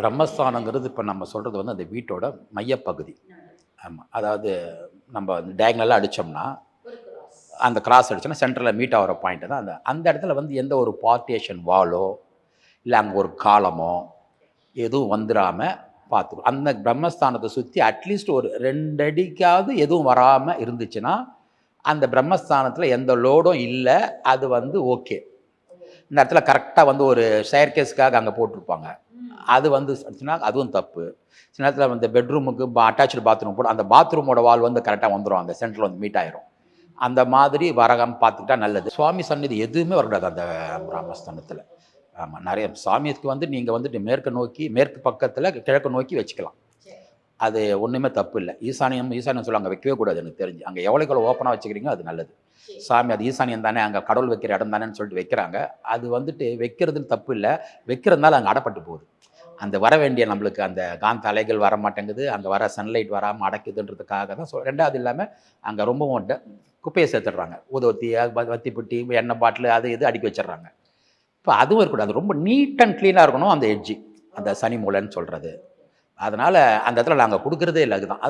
பிரம்மஸ்தானங்கிறது இப்போ நம்ம சொல்கிறது வந்து அந்த வீட்டோட மையப்பகுதி. ஆமாம் அதாவது நம்ம வந்து டயக்னலாக அடித்தோம்னா அந்த கிராஸ் அடிச்சோன்னா சென்டரில் மீட் ஆகிற பாயிண்ட் தான் அந்த அந்த இடத்துல வந்து எந்த ஒரு பார்ட்டியேஷன் வாலோ இல்லை அங்கே ஒரு காலமோ எதுவும் வந்துடாமல் பார்த்துக்கணும் அந்த பிரம்மஸ்தானத்தை சுற்றி அட்லீஸ்ட் ஒரு ரெண்டு அடிக்காவது எதுவும் வராமல் இருந்துச்சுன்னா அந்த பிரம்மஸ்தானத்தில் எந்த லோடும் இல்லை அது வந்து ஓகே இந்த இடத்துல கரெக்டாக வந்து ஒரு ஷேர்கேஸ்க்காக அங்கே போட்டிருப்பாங்க. அது வந்து அதுவும் தப்பு. சில நேரத்தில் அந்த பெட்ரூமுக்கு அட்டாச்சு பாத்ரூம் போட்டு அந்த பாத்ரூமோட வால் வந்து கரெக்டாக வந்துடும் அந்த சென்டரில் வந்து மீட் ஆயிரும். அந்த மாதிரி வரகம் பார்த்துக்கிட்டா நல்லது. சுவாமி சந்நிதி எதுவுமே வரக்கூடாது அந்த பிராமஸ்தானத்தில் ஆமாம் நிறைய சாமிக்கு வந்து நீங்கள் வந்துட்டு மேற்கு நோக்கி மேற்கு பக்கத்தில் கிழக்கு நோக்கி வச்சுக்கலாம். அது ஒன்றுமே தப்பு இல்லை. ஈசானியம் ஈசானியம் சொல்ல அங்கே வைக்கவே கூடாது எனக்கு தெரிஞ்சு. அங்கே எவ்வளோக்கு எவ்வளோ ஓப்பனாக வச்சுக்கிறீங்க அது நல்லது. சாமி அது ஈசானியம் தானே அங்கே கடவுள் வைக்கிற இடம் தானேன்னு சொல்லிட்டு வைக்கிறாங்க. அது வந்துட்டு வைக்கிறதுன்னு தப்பு இல்லை. வைக்கிறதுனால அங்கே அடப்பட்டு போகுது. அந்த வர வேண்டிய நம்மளுக்கு அந்த காந்த அலைகள் வர மாட்டேங்குது. அங்கே வர சன்லைட் வராமல் அடைக்குதுன்றதுக்காக தான் சொல் ரெண்டாவது இல்லாமல் அங்கே ரொம்பவும் குப்பையை சேர்த்துடுறாங்க. ஊதுவத்தி வத்தி புட்டி எண்ணெய் பாட்டில் அது இது அடுக்கி வச்சிடுறாங்க. இப்போ அதுவும் இருக்கக்கூடாது. ரொம்ப நீட் அண்ட் க்ளீனாக இருக்கணும் அந்த எட்ஜி அந்த சனி மூலைன்னு சொல்கிறது அதனால் அந்த இடத்துல நாங்கள் கொடுக்குறதே இல்லை அதுதான்.